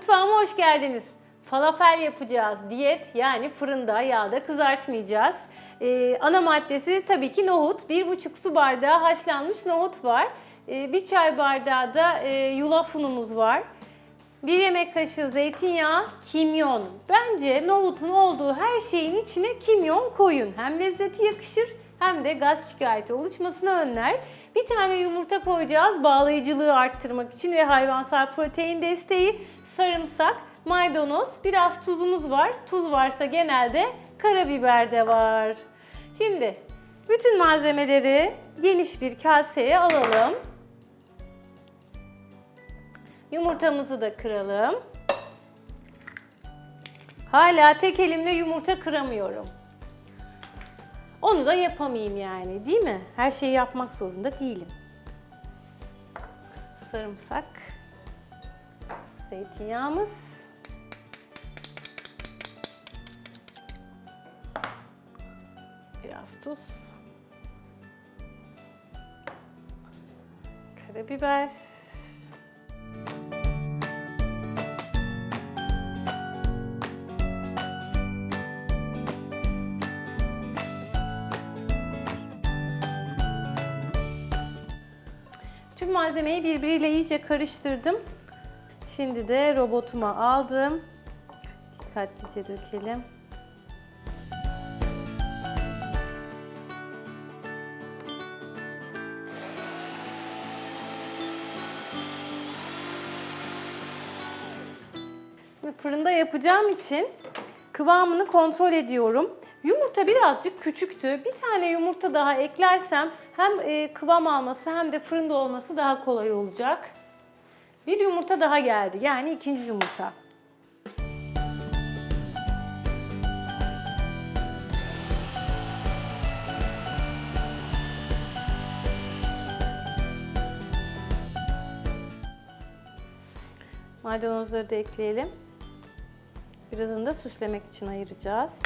Mutfağıma hoş geldiniz. Falafel yapacağız. Diyet yani fırında, yağda kızartmayacağız. Ee, ana maddesi tabii ki nohut. 1,5 su bardağı haşlanmış nohut var. Ee, bir çay bardağı da e, yulaf unumuz var. Bir yemek kaşığı zeytinyağı, kimyon. Bence nohutun olduğu her şeyin içine kimyon koyun. Hem lezzeti yakışır hem de gaz şikayeti oluşmasını önler. Bir tane yumurta koyacağız bağlayıcılığı arttırmak için ve hayvansal protein desteği, sarımsak, maydanoz, biraz tuzumuz var. Tuz varsa genelde karabiber de var. Şimdi bütün malzemeleri geniş bir kaseye alalım. Yumurtamızı da kıralım. Hala tek elimle yumurta kıramıyorum. Onu da yapamayayım yani değil mi? Her şeyi yapmak zorunda değilim. Sarımsak, zeytinyağımız, biraz tuz, karabiber, Tüm malzemeyi birbiriyle iyice karıştırdım. Şimdi de robotuma aldım. Dikkatlice dökelim. Fırında yapacağım için kıvamını kontrol ediyorum. Yumurta birazcık küçüktü. Bir tane yumurta daha eklersem hem e, kıvam alması hem de fırında olması daha kolay olacak. Bir yumurta daha geldi. Yani ikinci yumurta. Maydanozları da ekleyelim. Birazını da süslemek için ayıracağız.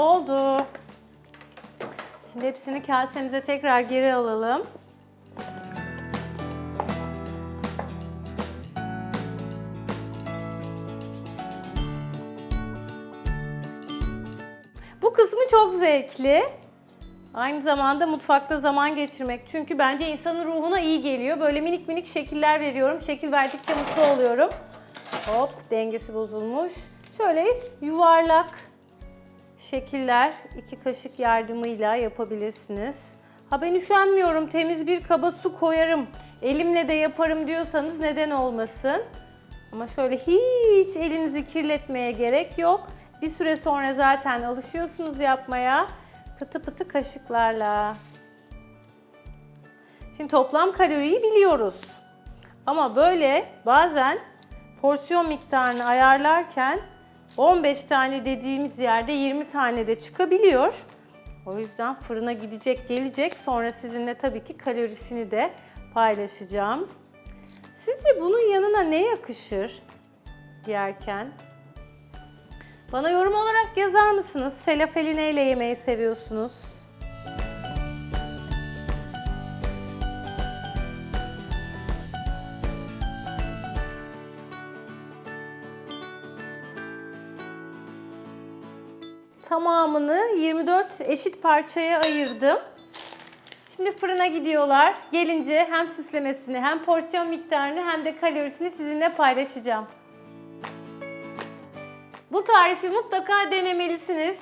Oldu. Şimdi hepsini kasemize tekrar geri alalım. Bu kısmı çok zevkli. Aynı zamanda mutfakta zaman geçirmek. Çünkü bence insanın ruhuna iyi geliyor. Böyle minik minik şekiller veriyorum. Şekil verdikçe mutlu oluyorum. Hop dengesi bozulmuş. Şöyle yuvarlak şekiller iki kaşık yardımıyla yapabilirsiniz. Ha ben üşenmiyorum temiz bir kaba su koyarım. Elimle de yaparım diyorsanız neden olmasın. Ama şöyle hiç elinizi kirletmeye gerek yok. Bir süre sonra zaten alışıyorsunuz yapmaya. Pıtı pıtı kaşıklarla. Şimdi toplam kaloriyi biliyoruz. Ama böyle bazen porsiyon miktarını ayarlarken 15 tane dediğimiz yerde 20 tane de çıkabiliyor. O yüzden fırına gidecek gelecek. Sonra sizinle tabii ki kalorisini de paylaşacağım. Sizce bunun yanına ne yakışır yerken? Bana yorum olarak yazar mısınız? Falafeli neyle yemeyi seviyorsunuz? Tamamını 24 eşit parçaya ayırdım. Şimdi fırına gidiyorlar. Gelince hem süslemesini hem porsiyon miktarını hem de kalorisini sizinle paylaşacağım. Bu tarifi mutlaka denemelisiniz.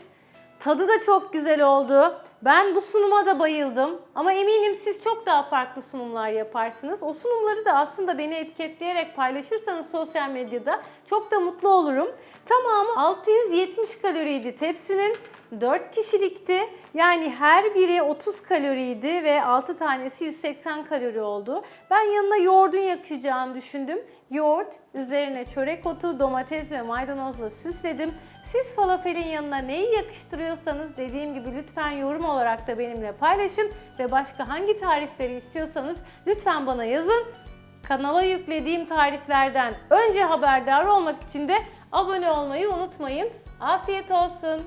Tadı da çok güzel oldu. Ben bu sunuma da bayıldım. Ama eminim siz çok daha farklı sunumlar yaparsınız. O sunumları da aslında beni etiketleyerek paylaşırsanız sosyal medyada çok da mutlu olurum. Tamamı 670 kaloriydi tepsinin. 4 kişilikti. Yani her biri 30 kaloriydi ve 6 tanesi 180 kalori oldu. Ben yanına yoğurdun yakışacağını düşündüm. Yoğurt, üzerine çörek otu, domates ve maydanozla süsledim. Siz falafelin yanına neyi yakıştırıyorsanız dediğim gibi lütfen yorum olarak da benimle paylaşın. Ve başka hangi tarifleri istiyorsanız lütfen bana yazın. Kanala yüklediğim tariflerden önce haberdar olmak için de Abone olmayı unutmayın. Afiyet olsun.